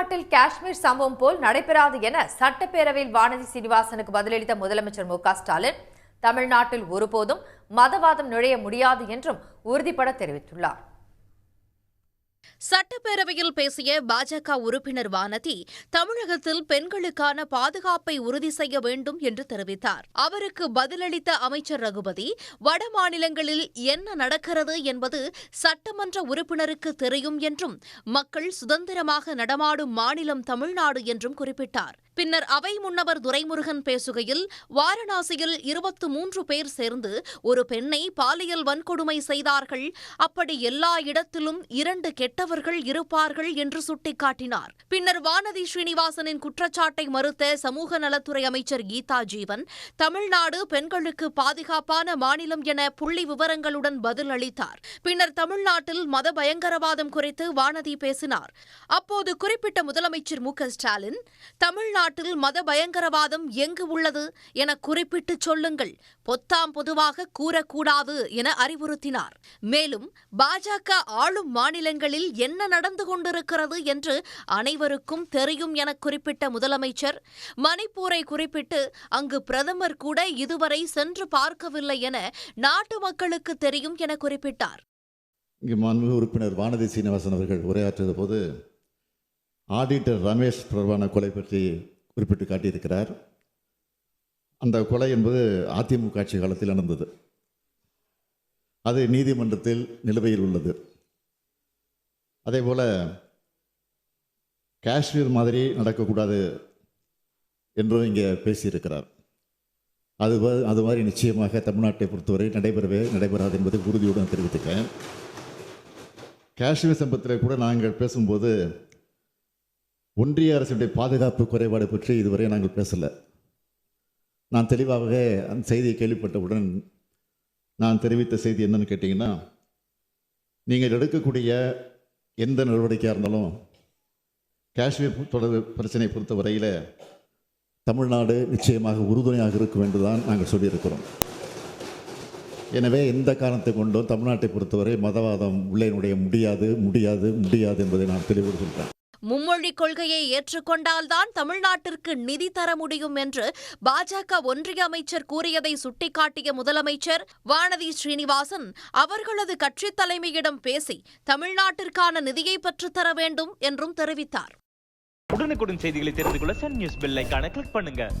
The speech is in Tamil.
தமிழ்நாட்டில் காஷ்மீர் சம்பவம் போல் நடைபெறாது என சட்டப்பேரவையில் வானதி சீனிவாசனுக்கு பதிலளித்த முதலமைச்சர் மு ஸ்டாலின் தமிழ்நாட்டில் ஒருபோதும் மதவாதம் நுழைய முடியாது என்றும் உறுதிபட தெரிவித்துள்ளார். சட்டப்பேரவையில் பேசிய பாஜக உறுப்பினர் வானதி தமிழகத்தில் பெண்களுக்கான பாதுகாப்பை உறுதி செய்ய வேண்டும் என்று தெரிவித்தார். அவருக்கு பதிலளித்த அமைச்சர் ரகுபதி வட மாநிலங்களில் என்ன நடக்கிறது என்பது சட்டமன்ற உறுப்பினருக்கு தெரியும் என்றும் மக்கள் சுதந்திரமாக நடமாடும் மாநிலம் தமிழ்நாடு என்றும் குறிப்பிட்டார். பின்னர் அவை முன்னவர் துரைமுருகன் பேசுகையில் வாரணாசியில் இருபத்து மூன்று பேர் சேர்ந்து ஒரு பெண்ணை பாலியல் வன்கொடுமை செய்தார்கள். அப்படி எல்லா இடத்திலும் இரண்டு கெட்டவர்கள் இருப்பார்கள் என்று சுட்டிக்காட்டினார். பின்னர் வானதி ஸ்ரீனிவாசனின் குற்றச்சாட்டை மறுத்த சமூக நலத்துறை அமைச்சர் கீதா ஜீவன் தமிழ்நாடு பெண்களுக்கு பாதுகாப்பான மாநிலம் என புள்ளி விவரங்களுடன் பதில் அளித்தார். பின்னர் தமிழ்நாட்டில் மத பயங்கரவாதம் குறித்து வானதி பேசினார். அப்போது குறிப்பிட்ட முதலமைச்சர் மு. க. ஸ்டாலின் தமிழ்நாட்டில் மத பயங்கரவாதம் எங்கு உள்ளது என குறிப்பிட்டு சொல்லுங்கள். பொத்தாம் பொதுவாக கூறக்கூடாது என அறிவுறுத்தினார். மேலும் பாஜக ஆளும் மாநிலங்களில் என்ன நடந்து கொண்டிருக்கிறது என்று அனைவருக்கும் தெரியும் என குறிப்பிட்ட முதலமைச்சர் மணிப்பூரை குறிப்பிட்டு அங்கு பிரதமர் கூட இதுவரை சென்று பார்க்கவில்லை என நாட்டு மக்களுக்கு தெரியும் என குறிப்பிட்டார். இங்கு உறுப்பினர் வானதி சீனிவாசன் அவர்கள் உரையாற்றிய போது ஆடிட்டர் ரமேஷ் தொடர்பான கொலை பற்றி குறிப்பிட்டு காட்டியிருக்கிறார். அந்த கொலை என்பது அதிமுக ஆட்சி காலத்தில் நடந்தது. அது நீதிமன்றத்தில் நிலுவையில் உள்ளது. அதே போல் காஷ்மீர் மாதிரி நடக்கக்கூடாது என்றும் இங்கே பேசியிருக்கிறார். அது வ- அது மாதிரி நிச்சயமாக தமிழ்நாட்டை பொறுத்தவரை நடைபெறவே நடைபெறாது என்பதை உறுதியுடன் தெரிவித்துக்கிறேன். காஷ்மீர் சம்பத்தில் கூட நாங்கள் பேசும்போது ஒன்றிய அரசுடைய பாதுகாப்பு குறைபாடு பற்றி இதுவரை நாங்கள் பேசலை. நான் தெளிவாக அந்த செய்தியை கேள்விப்பட்டவுடன் நான் தெரிவித்த செய்தி என்னன்னு கேட்டிங்கன்னா நீங்கள் எடுக்கக்கூடிய எந்த நடவடிக்கையாக இருந்தாலும் காஷ்மீர் தொடர் பிரச்சனை பொறுத்த வரையில் தமிழ்நாடு நிச்சயமாக உறுதுணையாக இருக்கும் என்று தான் நாங்கள் சொல்லியிருக்கிறோம். எனவே எந்த காரணத்தை கொண்டும் தமிழ்நாட்டை பொறுத்தவரை மதவாதம் உள்ளே நுழைய முடியாது முடியாது முடியாது என்பதை நான் தெளிவோடு மும்மொழி மும்மொழிக் கொள்கையை ஏற்றுக்கொண்டால்தான் தமிழ்நாட்டிற்கு நிதி தர முடியும் என்று பாஜக ஒன்றிய அமைச்சர் கூறியதை சுட்டிக்காட்டிய முதலமைச்சர் வானதி ஸ்ரீனிவாசன் அவர்களது கட்சித் தலைமையிடம் பேசி தமிழ்நாட்டிற்கான நிதியை பெற்றுத்தர வேண்டும் என்றும் தெரிவித்தார். உடனுக்குடன் செய்திகளை தெரிந்து கொள்ள சன் நியூஸ் பெல் கிளிக் பண்ணுங்க.